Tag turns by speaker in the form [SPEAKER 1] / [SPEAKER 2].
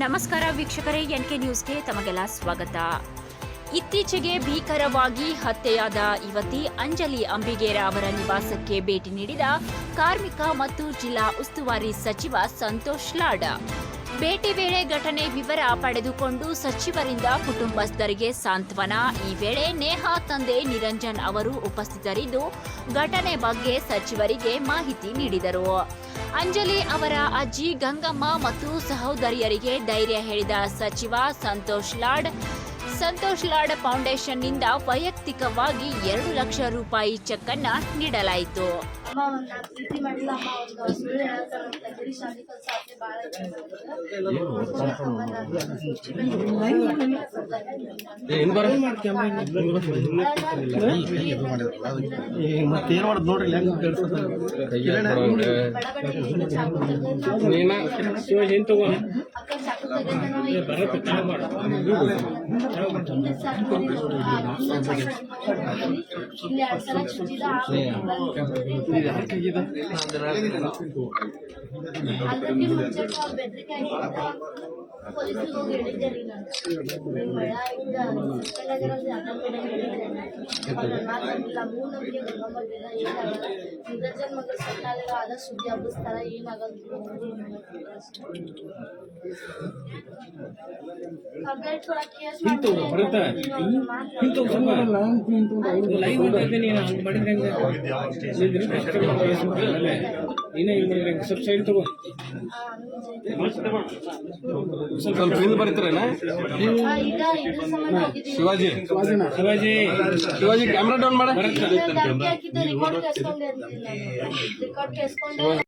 [SPEAKER 1] ನಮಸ್ಕಾರ ವೀಕ್ಷಕರೇ, N K ನ್ಯೂಸ್ಗೆ ತಮಗೆಲ್ಲ ಸ್ವಾಗತ. ಇತ್ತೀಚೆಗೆ ಭೀಕರವಾಗಿ ಹತ್ಯೆಯಾದ ಯುವತಿ ಅಂಜಲಿ ಅಂಬಿಗೇರ ಅವರ ನಿವಾಸಕ್ಕೆ ಭೇಟಿ ನೀಡಿದ ಕಾರ್ಮಿಕ ಮತ್ತು ಜಿಲ್ಲಾ ಉಸ್ತುವಾರಿ ಸಚಿವ ಸಂತೋಷ್ ಲಾಡ್. ಭೇಟಿ ವೇಳೆ ಘಟನೆ ವಿವರ ಪಡೆದುಕೊಂಡು ಸಚಿವರಿಂದ ಕುಟುಂಬಸ್ಥರಿಗೆ ಸಾಂತ್ವನ. ಈ ವೇಳೆ ನೇಹಾ ತಂದೆ ನಿರಂಜನ್ ಅವರು ಉಪಸ್ಥಿತರಿದ್ದು, ಘಟನೆ ಬಗ್ಗೆ ಸಚಿವರಿಗೆ ಮಾಹಿತಿ ನೀಡಿದರು. ಅಂಜಲಿ ಅವರ ಅಜ್ಜಿ ಗಂಗಮ್ಮ ಮತ್ತು ಸಹೋದರಿಯರಿಗೆ ಧೈರ್ಯ ಹೇಳಿದ ಸಚಿವ ಸಂತೋಷ್ ಲಾಡ್ ಸಂತೋಷ್ ಲಾಡ್ ಫೌಂಡೇಶನ್ನಿಂದ ವೈಯಕ್ತಿಕವಾಗಿ ಎರಡು ಲಕ್ಷ ರೂಪಾಯಿ ಚೆಕ್ ಅನ್ನ ನೀಡಲಾಯಿತು
[SPEAKER 2] ಮತ್ತೇನ್ ಮಾಡೋದು ನೋಡ್ರಿ ಹೆಂಗ್ ಕೆಲ್ಸದ
[SPEAKER 3] ನೀನ ಶಿವಾಜಿ ತಗೋ
[SPEAKER 4] ಅಕ್ಕ ಚಾಕು ತೆಗೆದ ಇಲ್ಲಿ ಎರಡ್ ಸಲ ಚುಚ್ಚಿದ ಅದಕ್ಕೆ ಮುಂಚೆ ನಾವು ಬೆದರಿಕೆ ಆಗಿದ್ದ ಪೊಲೀಸಿಗೆ ಹೋಗಿ ಹೇಳಿದ್ದೆ ರೀ ನಾನು ಹಿಂಗ್ ಮಳ ಇದ್ದ ಕಳ್ಳಗರಲ್ಲಿ ಅನ್ನ ಕಡೆ ಹೇಳಿದ್ದೆ ನಾನು ಮಾತಾಡಿಲ್ಲ ಮೂಢನಂಬಿಕೆ ಗಂಗಮ್ಮ ಬೇಡ ಏನಾಗಲ್ಲ ನಿರಂಜನ್ ಮಗ ಸತ್ತಾಗ ಆದ ಸುದ್ದಿ ಹಬ್ಬಿಸ್ತಾರ ಏನಾಗಲ್ಲ
[SPEAKER 3] ಬರುತ್ತಾ? ಇಂತು ಸ್ವಲ್ಪ. ಲೈವ್ ಮಾಡ್ತಿದ್ದೆ ನೀನು ಹಂಗ್ ಮಾಡಿದ್ರೆ ಹೆಂಗೆ? ನಿಂದ್ರೆ ಕಷ್ಟ ಮಾಡ್ತಾರೆ ನೀನೇ ಹಿಂಗ್ ಮಾಡಿದ್ರೆ ಹೆಂಗೆ? ಸ್ವಲ್ಪ ಸೈಡ್ ತಗೋ. ಸ್ವಲ್ಪ ಶಿವಾಜಿ. ಶಿವಾಜಿ. ಶಿವಾಜಿ ಕ್ಯಾಮ್ರಾ ಡೌನ್ ಮಾಡ.
[SPEAKER 4] ರಿಕಾರ್ಡ್